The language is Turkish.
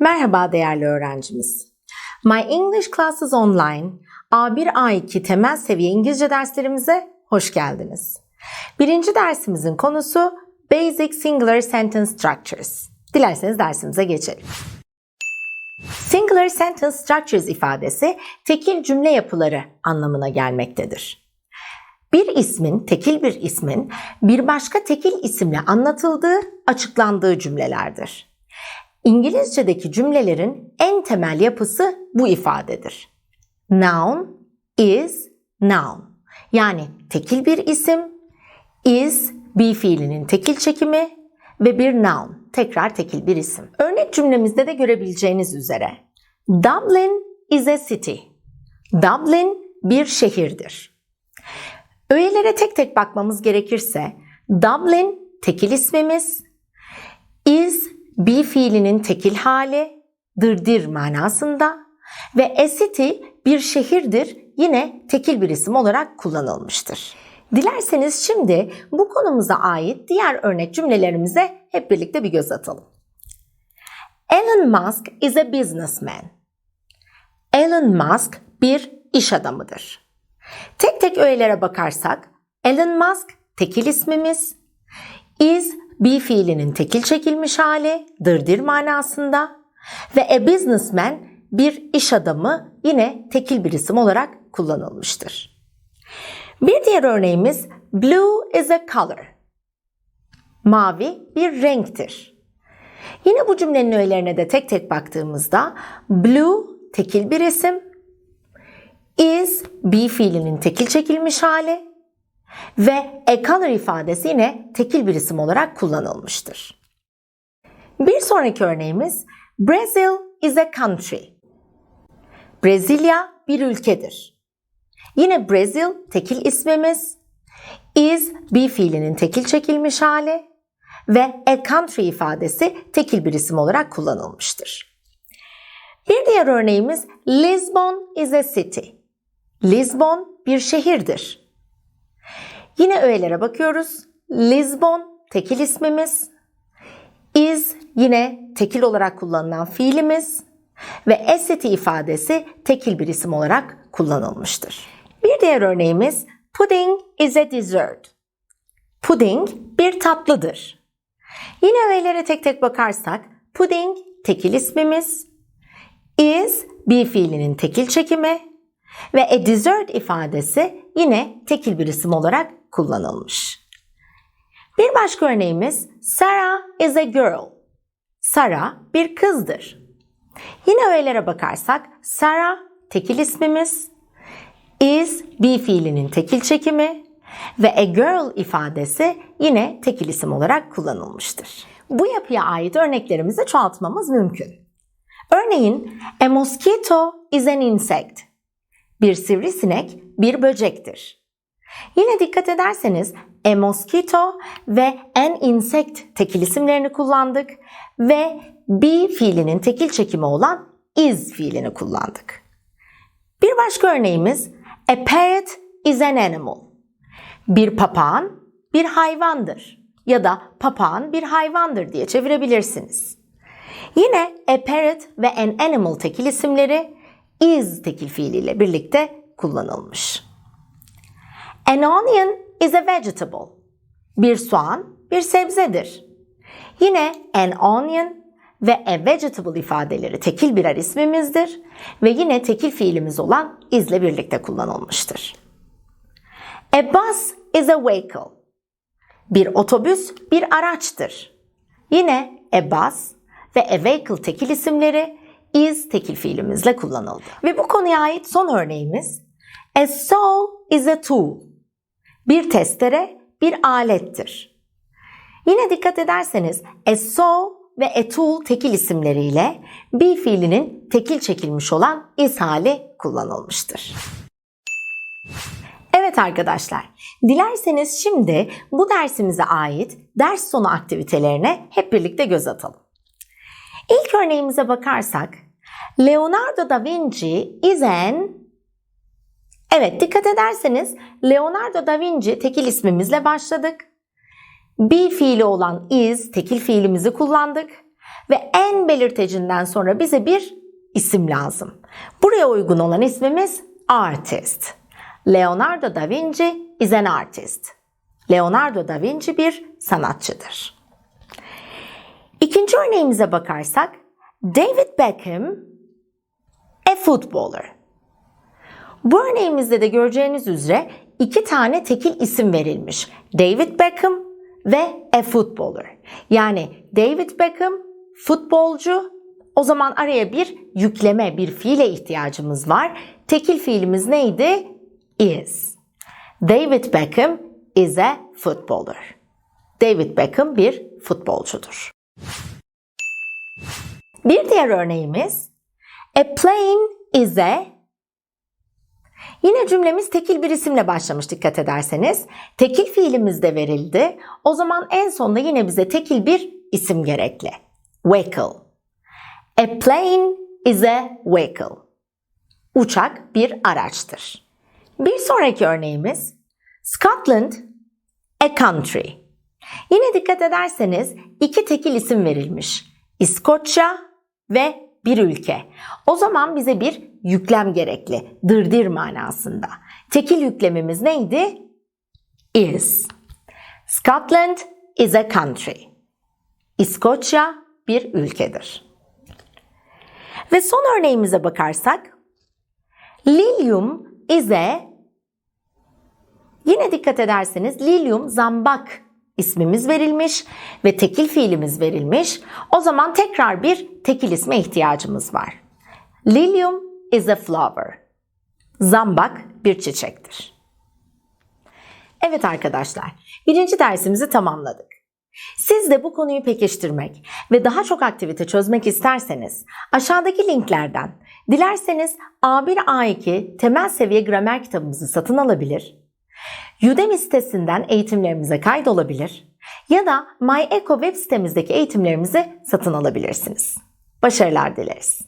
Merhaba değerli öğrencimiz. My English Classes Online A1 A2 temel seviye İngilizce derslerimize hoş geldiniz. Birinci dersimizin konusu Basic Singular Sentence Structures. Dilerseniz dersimize geçelim. Singular Sentence Structures ifadesi tekil cümle yapıları anlamına gelmektedir. Bir ismin, tekil bir ismin bir başka tekil isimle anlatıldığı, açıklandığı cümlelerdir. İngilizce'deki cümlelerin en temel yapısı bu ifadedir. Noun is noun. Yani tekil bir isim, is be fiilinin tekil çekimi ve bir noun, tekrar tekil bir isim. Örnek cümlemizde de görebileceğiniz üzere Dublin is a city. Dublin bir şehirdir. Öğelere tek tek bakmamız gerekirse Dublin tekil ismimiz, is be fiilinin tekil hali, dırdir manasında ve a city bir şehirdir yine tekil bir isim olarak kullanılmıştır. Dilerseniz şimdi bu konumuza ait diğer örnek cümlelerimize hep birlikte bir göz atalım. Elon Musk is a businessman. Elon Musk bir iş adamıdır. Tek tek öğelere bakarsak Elon Musk tekil ismimiz, is be fiilinin tekil çekilmiş hali, dırdır manasında ve a businessman bir iş adamı yine tekil bir isim olarak kullanılmıştır. Bir diğer örneğimiz blue is a color. Mavi bir renktir. Yine bu cümlenin öğelerine de tek tek baktığımızda blue tekil bir isim, is be fiilinin tekil çekilmiş hali ve a color ifadesi yine tekil bir isim olarak kullanılmıştır. Bir sonraki örneğimiz Brazil is a country. Brezilya bir ülkedir. Yine Brazil tekil ismimiz, is be fiilinin tekil çekilmiş hali ve a country ifadesi tekil bir isim olarak kullanılmıştır. Bir diğer örneğimiz Lisbon is a city. Lisbon bir şehirdir. Yine öğelere bakıyoruz. Lisbon tekil ismimiz, is yine tekil olarak kullanılan fiilimiz ve city ifadesi tekil bir isim olarak kullanılmıştır. Bir diğer örneğimiz pudding is a dessert. Pudding bir tatlıdır. Yine öğelere tek tek bakarsak pudding tekil ismimiz, is bir fiilinin tekil çekimi ve a dessert ifadesi yine tekil bir isim olarak kullanılmış. Bir başka örneğimiz Sarah is a girl. Sarah bir kızdır. Yine öğelere bakarsak Sarah tekil ismimiz, is be fiilinin tekil çekimi ve a girl ifadesi yine tekil isim olarak kullanılmıştır. Bu yapıya ait örneklerimizi çoğaltmamız mümkün. Örneğin a mosquito is an insect. Bir sivrisinek bir böcektir. Yine dikkat ederseniz a mosquito ve an insect tekil isimlerini kullandık ve be fiilinin tekil çekimi olan is fiilini kullandık. Bir başka örneğimiz a parrot is an animal. Bir papağan bir hayvandır ya da papağan bir hayvandır diye çevirebilirsiniz. Yine a parrot ve an animal tekil isimleri is tekil fiiliyle birlikte kullanılmış. An onion is a vegetable. Bir soğan bir sebzedir. Yine an onion ve a vegetable ifadeleri tekil birer ismimizdir ve yine tekil fiilimiz olan is ile birlikte kullanılmıştır. A bus is a vehicle. Bir otobüs bir araçtır. Yine a bus ve a vehicle tekil isimleri is tekil fiilimizle kullanıldı. Ve bu konuya ait son örneğimiz A saw is a tool. Bir testere bir alettir. Yine dikkat ederseniz a saw ve a tool tekil isimleriyle be fiilinin tekil çekilmiş olan is hali kullanılmıştır. Evet arkadaşlar, dilerseniz şimdi bu dersimize ait ders sonu aktivitelerine hep birlikte göz atalım. İlk örneğimize bakarsak, Leonardo da Vinci is an Evet dikkat ederseniz Leonardo da Vinci tekil ismimizle başladık. Be fiili olan is tekil fiilimizi kullandık ve en belirtecinden sonra bize bir isim lazım. Buraya uygun olan ismimiz artist. Leonardo da Vinci is an artist. Leonardo da Vinci bir sanatçıdır. İkinci örneğimize bakarsak David Beckham a footballer. Bu örneğimizde de göreceğiniz üzere iki tane tekil isim verilmiş. David Beckham ve a footballer. Yani David Beckham futbolcu. O zaman araya bir yükleme, bir fiile ihtiyacımız var. Tekil fiilimiz neydi? Is. David Beckham is a footballer. David Beckham bir futbolcudur. Bir diğer örneğimiz A plane is a Yine cümlemiz tekil bir isimle başlamış dikkat ederseniz. Tekil fiilimiz de verildi. O zaman en sonunda yine bize tekil bir isim gerekli. Vehicle. A plane is a vehicle. Uçak bir araçtır. Bir sonraki örneğimiz Scotland a country. Yine dikkat ederseniz iki tekil isim verilmiş. İskoçya ve bir ülke. O zaman bize bir yüklem gerekli. Dırdır manasında. Tekil yüklemimiz neydi? Is. Scotland is a country. İskoçya bir ülkedir. Ve son örneğimize bakarsak Lilium is a Yine dikkat ederseniz Lilium zambak ismimiz verilmiş ve tekil fiilimiz verilmiş. O zaman tekrar bir tekil isme ihtiyacımız var. Lilium is a flower. Zambak bir çiçektir. Evet arkadaşlar, birinci dersimizi tamamladık. Siz de bu konuyu pekiştirmek ve daha çok aktivite çözmek isterseniz aşağıdaki linklerden dilerseniz A1 A2 temel seviye gramer kitabımızı satın alabilir, Udemy sitesinden eğitimlerimize kaydolabilir ya da MyEco web sitemizdeki eğitimlerimizi satın alabilirsiniz. Başarılar dileriz.